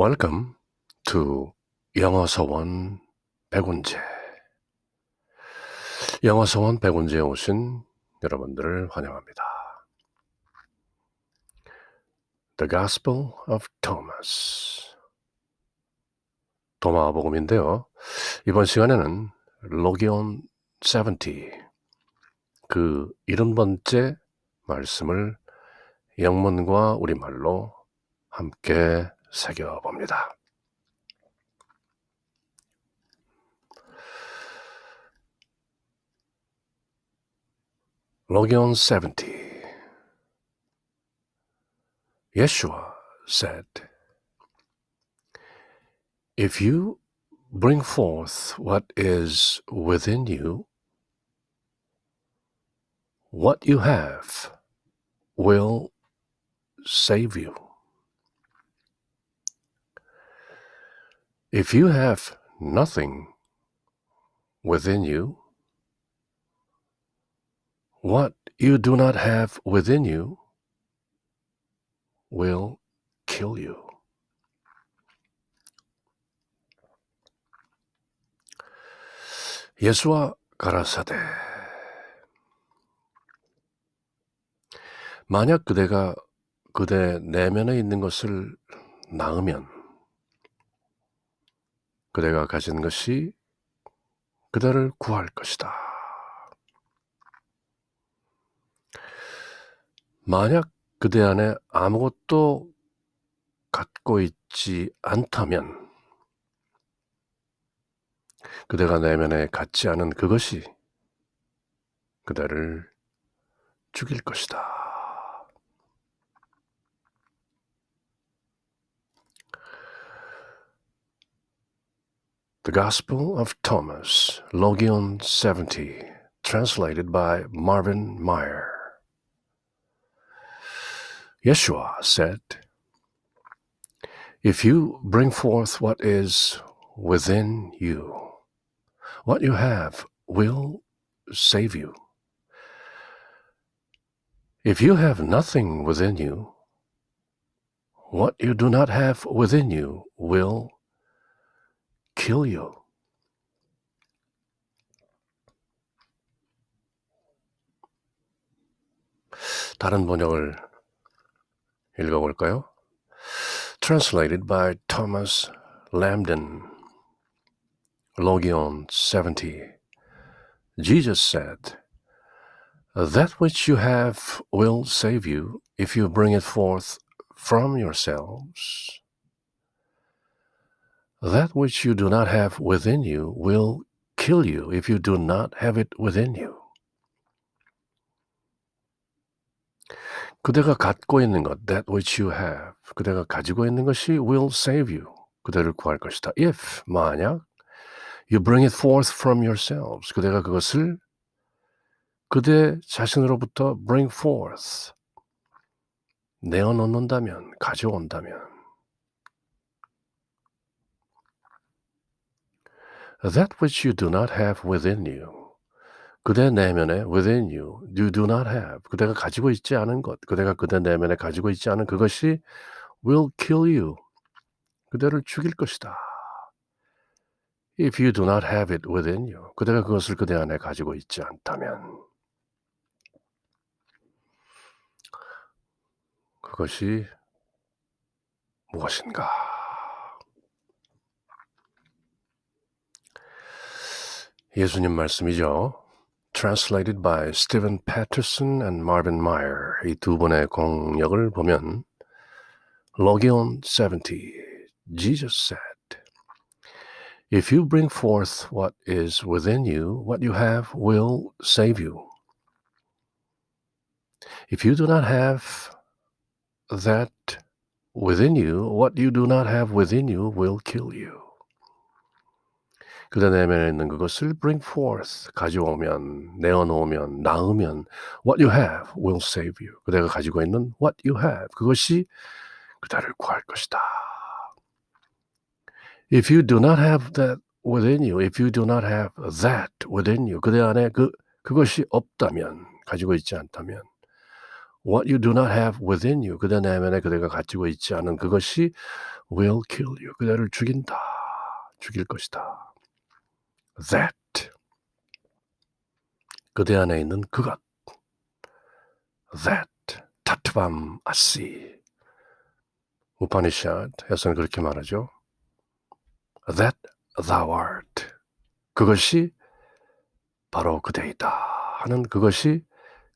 Welcome to 영어 서원 백운제. 영어 서원 백운제에 오신 여러분들을 환영합니다. The Gospel of Thomas. 도마 복음인데요. 이번 시간에는 로기온 70, 그 70번째 말씀을 영문과 우리말로 함께 새겨봅니다. Logion 70 Yeshua said, If you bring forth what is within you, what you have will save you. If you have nothing within you, what you do not have within you will kill you. 예수와 가라사대 만약 그대가 그대 내면에 있는 것을 낳으면 그대가 가진 것이 그대를 구할 것이다. 만약 그대 안에 아무것도 갖고 있지 않다면 그대가 내면에 갖지 않은 그것이 그대를 죽일 것이다. The Gospel of Thomas, Logion 70, translated by Marvin Meyer. Yeshua said, If you bring forth what is within you, what you have will save you. If you have nothing within you, what you do not have within you will kill you. 다른 번역을 읽어볼까요? Translated by Thomas Lambden. Logion 70. Jesus said, That which you have will save you if you bring it forth from yourselves. That which you do not have within you will kill you if you do not have it within you. 그대가 갖고 있는 것, that which you have, 그대가 가지고 있는 것이 will save you. 그대를 구할 것이다. If, 만약, you bring it forth from yourselves. 그대가 그것을 그대 자신으로부터 bring forth. 내어놓는다면, 가져온다면. That which you do not have within you. 그대 내면에 within you, you do not have. 그대가 가지고 있지 않은 것, 그대가 그대 내면에 가지고 있지 않은 그것이 will kill you. 그대를 죽일 것이다. If you do not have it within you, 그대가 그것을 그대 안에 가지고 있지 않다면 그것이 무엇인가? 예수님 말씀이죠. Translated by Stephen Patterson and Marvin Meyer. 이 두 번의 공역을 보면 Logion 70. Jesus said, If you bring forth what is within you, what you have will save you. If you do not have that within you, what you do not have within you will kill you. 그대 내면에 있는 그것을 bring forth 가져오면 내어놓으면 낳으면 what you have will save you. 그대가 가지고 있는 what you have 그것이 그대를 구할 것이다. If you do not have that within you, if you do not have that within you, 그대 안에 그 그것이 없다면 가지고 있지 않다면 what you do not have within you 그대 내면에 그대가 가지고 있지 않은 그것이 will kill you. 그대를 죽인다. 죽일 것이다. That 그대 안에 있는 그것. That 타트밤 아시. 우파니샷에서는 그렇게 말하죠. That thou art. 그것이 바로 그대이다 하는 그것이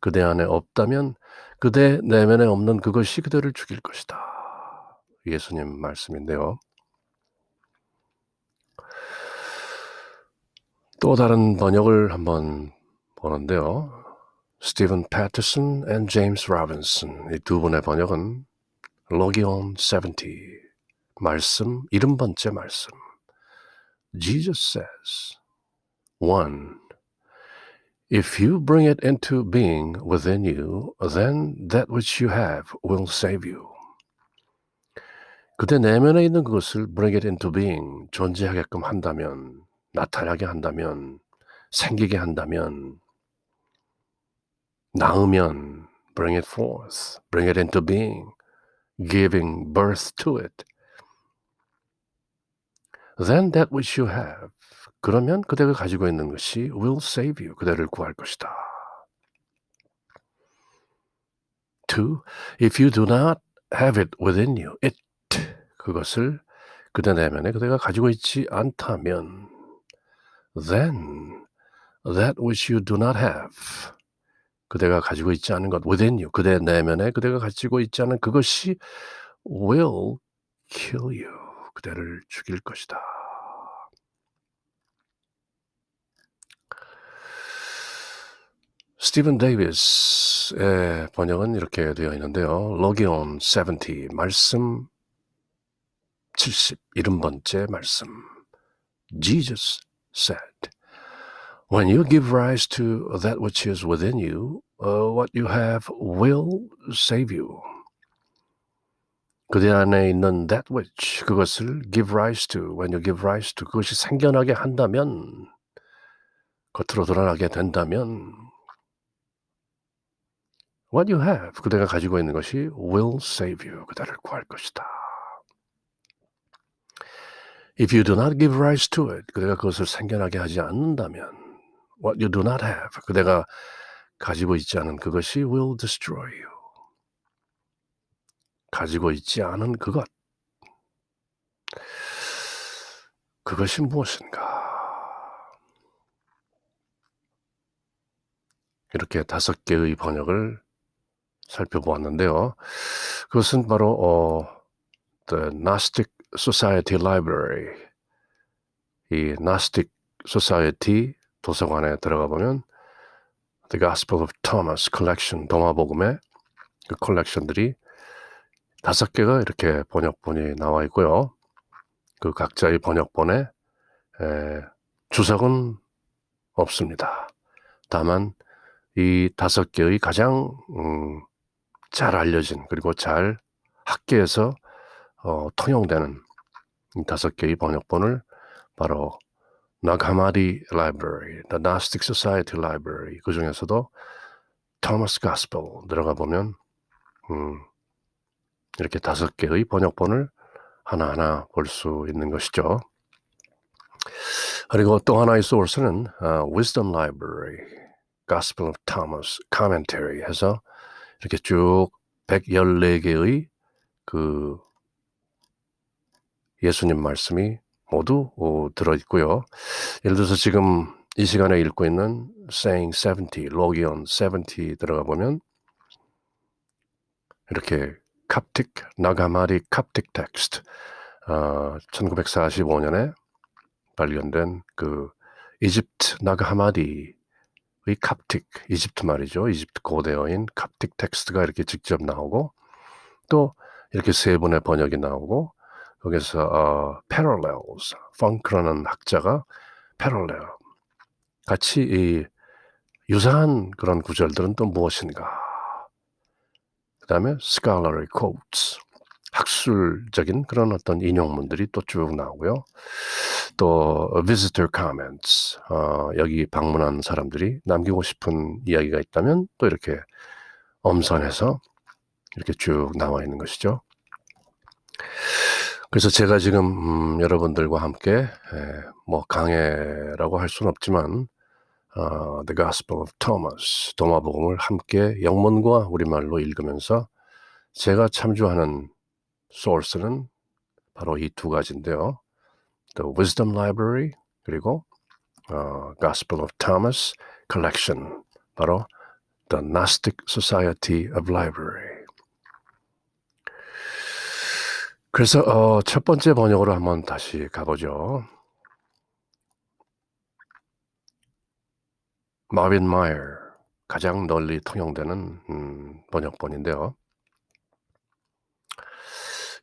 그대 안에 없다면 그대 내면에 없는 그것이 그대를 죽일 것이다. 예수님 말씀인데요. 또 다른 번역을 한번 보는데요. 스티븐 패터슨 앤 제임스 라빈슨 이 두 분의 번역은 로기온 70 말씀 일흔 번째 말씀 Jesus says one If you bring it into being within you, then that which you have will save you. 그대 내면에 있는 그것을 bring it into being, 존재하게끔 한다면, 나타나게 한다면, 생기게 한다면, 낳으면, bring it forth, bring it into being, giving birth to it. Then that which you have, 그러면 그대가 가지고 있는 것이 will save you. 그대를 구할 것이다. Two, if you do not have it within you, it 그것을 그대 내면에 그대가 가지고 있지 않다면 then that which you do not have 그대가 가지고 있지 않은 것 within you 그대 내면에 그대가 가지고 있지 않은 그것이 will kill you 그대를 죽일 것이다. 스티븐 데이비스의 번역은 이렇게 되어 있는데요. 로기온 70 말씀 70 일흔 번째 말씀 Jesus said When you give rise to that which is within you, uh, what you have will save you. 그대 안에 있는 that which 그것을 give rise to when you give rise to 그것이 생겨나게 한다면 겉으로 드러나게 된다면 what you have 그대가 가지고 있는 것이 will save you 그대를 구할 것이다. If you do not give rise to it 그대가 그것을 생겨나게 하지 않는다면 what you do not have 그대가 가지고 있지 않은 그것이 will destroy you. 가지고 있지 않은 그것. 그것이 무엇인가? 이렇게 다섯 개의 번역을 살펴보았는데요. 그것은 바로 어, The Gnostic Society Library 이 Gnostic Society 도서관에 들어가 보면 The Gospel of Thomas Collection 도마복음의 그 컬렉션들이 다섯 개가 이렇게 번역본이 나와 있고요. 그 각자의 번역본에 에, 주석은 없습니다. 다만 이 다섯 개의 가장 음, 잘 알려진 그리고 잘 학계에서 어, 통용되는 이 다섯 개의 번역본을 바로 나가마디 라이브러리, The Gnostic Society Library 그 중에서도 Thomas Gospel 들어가 보면 음, 이렇게 다섯 개의 번역본을 하나하나 볼 수 있는 것이죠. 그리고 또 하나의 소스는 uh, Wisdom Library, Gospel of Thomas Commentary 해서 이렇게 쭉 114개의 그 예수님 말씀이 모두 어, 들어있고요. 예를 들어서 지금 이 시간에 읽고 있는 Saying 70, 로기온 70 들어가 보면 이렇게 캅틱, 나가마리 캅틱 텍스트 어, 1945년에 발견된 그 이집트 나가하마디의 캅틱, 이집트 말이죠. 이집트 고대어인 캅틱 텍스트가 이렇게 직접 나오고 또 이렇게 세 번의 번역이 나오고 거기서 어, parallels, 펑크라는 학자가 parallel 같이 이 유사한 그런 구절들은 또 무엇인가? 그 다음에 scholarly quotes, 학술적인 그런 어떤 인용문들이 또 쭉 나오고요. 또 visitor comments, 어, 여기 방문한 사람들이 남기고 싶은 이야기가 있다면 또 이렇게 엄선해서 이렇게 쭉 나와 있는 것이죠. 그래서 제가 지금 음, 여러분들과 함께 에, 뭐 강해라고 할 수는 없지만 어, The Gospel of Thomas 도마복음을 함께 영문과 우리말로 읽으면서 제가 참조하는 소스는 바로 이 두 가지인데요. The Wisdom Library 그리고 어, Gospel of Thomas Collection 바로 The Gnostic Society of Library. 그래서 어, 첫 번째 번역으로 한번 다시 가보죠. 마빈 마이어 가장 널리 통용되는 음, 번역본인데요.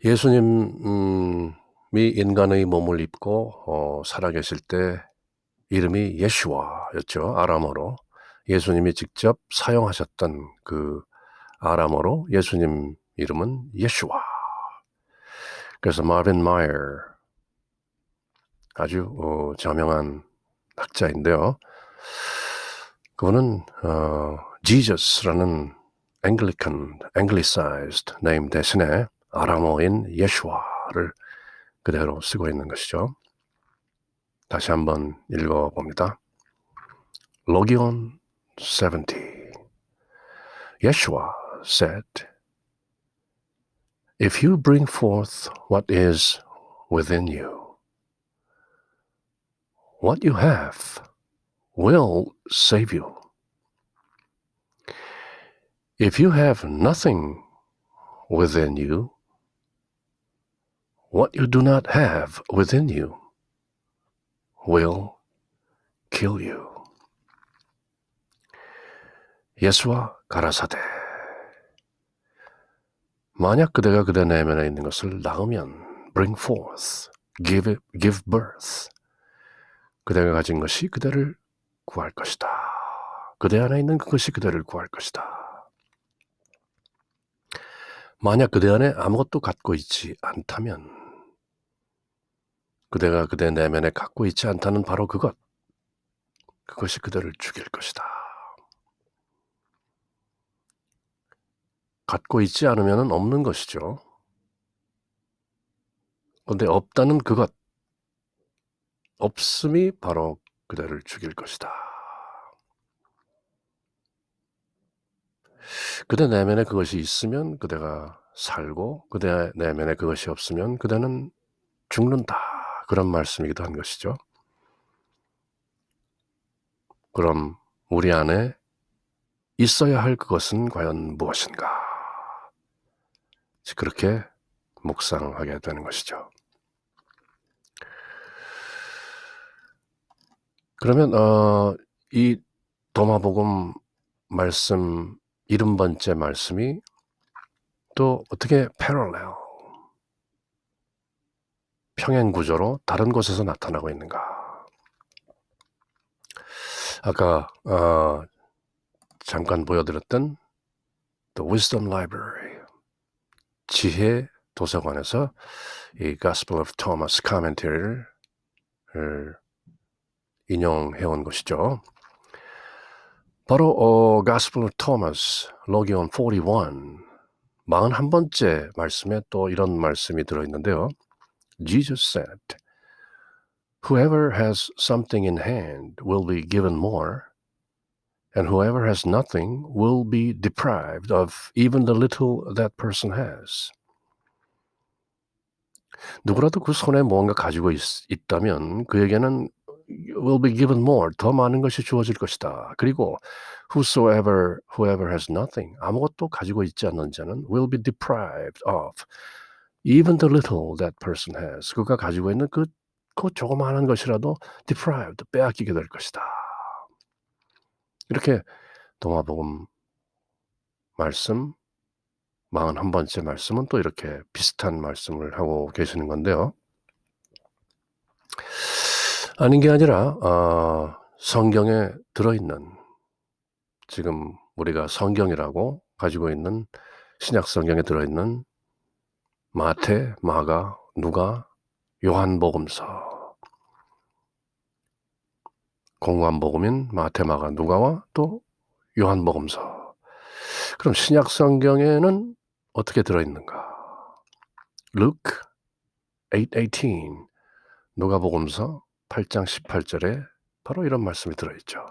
예수님이 인간의 몸을 입고 어, 살아계실 때 이름이 예슈아였죠. 아람어로. 예수님이 직접 사용하셨던 그 아람어로 예수님 이름은 예슈아. 그래서 마빈 마이어 아주 어, 저명한 학자인데요. 그분은 어, Jesus라는 Anglican, Anglicized name 대신에 아람어인 예슈아를 그대로 쓰고 있는 것이죠. 다시 한번 읽어봅니다. 로기온 70 Yeshua said, If you bring forth what is within you, what you have will save you. If you have nothing within you, what you do not have within you will kill you. Yeswa Karasate. 만약 그대가 그대 내면에 있는 것을 낳으면 bring forth, give, give birth. 그대가 가진 것이 그대를 구할 것이다. 그대 안에 있는 그것이 그대를 구할 것이다. 만약 그대 안에 아무것도 갖고 있지 않다면 그대가 그대 내면에 갖고 있지 않다는 바로 그것. 그것이 그대를 죽일 것이다. 갖고 있지 않으면 없는 것이죠. 그런데 없다는 그것, 없음이 바로 그대를 죽일 것이다. 그대 내면에 그것이 있으면 그대가 살고 그대 내면에 그것이 없으면 그대는 죽는다. 그런 말씀이기도 한 것이죠. 그럼 우리 안에 있어야 할 그것은 과연 무엇인가? 그렇게 묵상하게 되는 것이죠. 그러면 어, 이 도마복음 말씀 일흔 번째 말씀이 또 어떻게 패럴렐 평행 구조로 다른 곳에서 나타나고 있는가? 아까 어, 잠깐 보여드렸던 The Wisdom Library 지혜 도서관에서 이 Gospel of Thomas Commentary를 인용해 온 것이죠. 바로 어, Gospel of Thomas, 로기온 41, 41번째 말씀에 또 이런 말씀이 들어있는데요. Jesus said, Whoever has something in hand will be given more, and whoever has nothing will be deprived of even the little that person has. 누구라도 그 손에 무언가 가지고 있, 있다면 그에게는 will be given more, 더 많은 것이 주어질 것이다. 그리고 whosoever, whoever has nothing, 아무것도 가지고 있지 않는 자는 will be deprived of even the little that person has. 그가 가지고 있는 그, 그 조그마한 것이라도 deprived, 빼앗기게 될 것이다. 이렇게 동화복음 말씀 41번째 말씀은 또 이렇게 비슷한 말씀을 하고 계시는 건데요. 아닌 게 아니라 어, 성경에 들어있는 지금 우리가 성경이라고 가지고 있는 신약 성경에 들어있는 마태, 마가, 누가, 요한복음서 공관복음인 마태, 마가, 누가와 또 요한복음서 그럼 신약 성경에는 어떻게 들어있는가? 루크, 8:18 누가복음서 8장 18절에 바로 이런 말씀이 들어 있죠.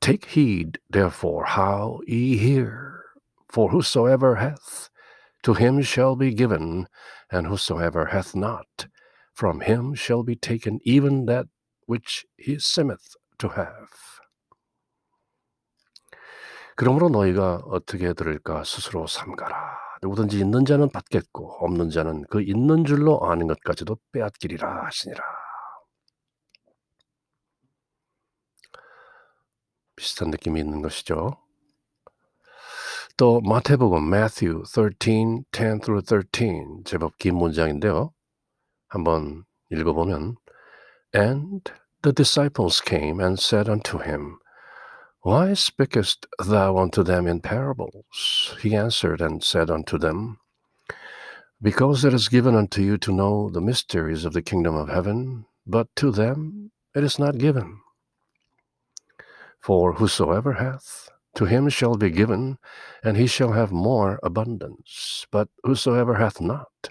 Take heed therefore how ye hear for whosoever hath to him shall be given and whosoever hath not from him shall be taken even that which he seemeth to have. 그러므로 너희가 어떻게 들을까 스스로 삼가라. 누구든지 있는 자는 받겠고 없는 자는 그 있는 줄로 아는 것까지도 빼앗기리라 하시니라. 비슷한 느낌이 있는 것이죠. 또 마태복음 Matthew 13, 10 through 13 제법 긴 문장인데요. 한번 읽어보면 And the disciples came and said unto him, Why speakest thou unto them in parables? He answered and said unto them, Because it is given unto you to know the mysteries of the kingdom of heaven, but to them it is not given. For whosoever hath, to him shall be given, and he shall have more abundance. But whosoever hath not,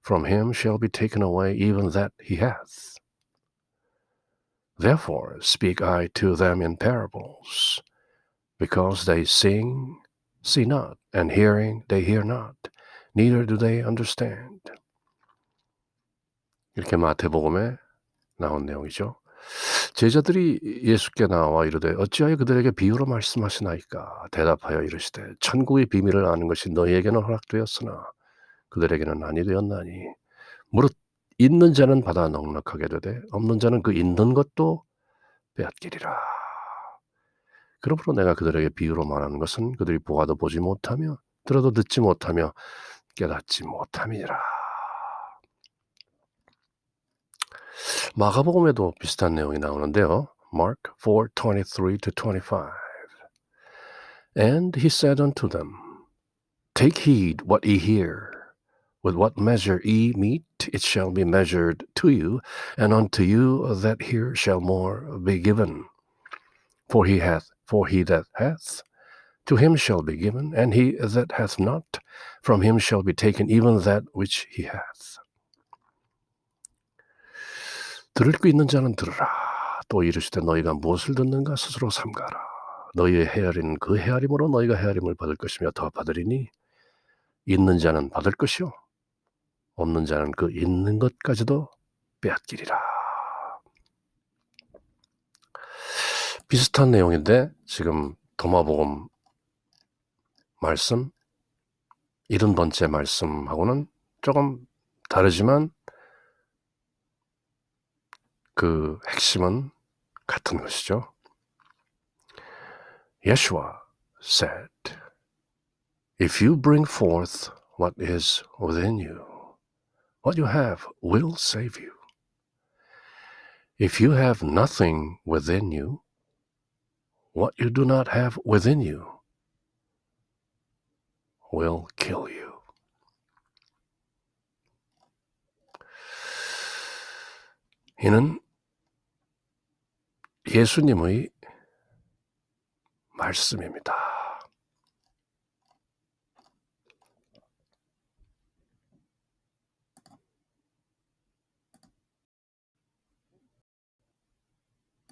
from him shall be taken away even that he hath. Therefore speak I to them in parables, because they sing, see not, and hearing, they hear not, neither do they understand. 이렇게 마태복음에 나온 내용이죠. 제자들이 예수께 나와 이르되 어찌하여 그들에게 비유로 말씀하시나이까 대답하여 이르시되 천국의 비밀을 아는 것이 너희에게는 허락되었으나 그들에게는 아니 되었나니 무릇 있는 자는 받아 넉넉하게 되되 없는 자는 그 있는 것도 빼앗기리라. 그러므로 내가 그들에게 비유로 말하는 것은 그들이 보아도 보지 못하며 들어도 듣지 못하며 깨닫지 못함이니라. 마가복음에도 비슷한 내용이 나오는데요. Mark 4:23 to 25. And he said unto them, Take heed what ye hear. With what measure ye meet, it shall be measured to you, and unto you that hear shall more be given. For he hath, for he that hath, to him shall be given, and he that hath not, from him shall be taken even that which he hath. 들을 거 있는 자는 들으라. 또 이르시되 너희가 무엇을 듣는가 스스로 삼가라. 너희의 헤아리는 그 헤아림으로 너희가 헤아림을 받을 것이며 더 받으리니 있는 자는 받을 것이요 없는 자는 그 있는 것까지도 빼앗기리라. 비슷한 내용인데 지금 도마복음 말씀 일흔 번째 말씀하고는 조금 다르지만 그 핵심은 같은 것이죠. Yeshua said, If you bring forth what is within you, what you have will save you. If you have nothing within you, what you do not have within you will kill you. 이는 예수님의 말씀입니다.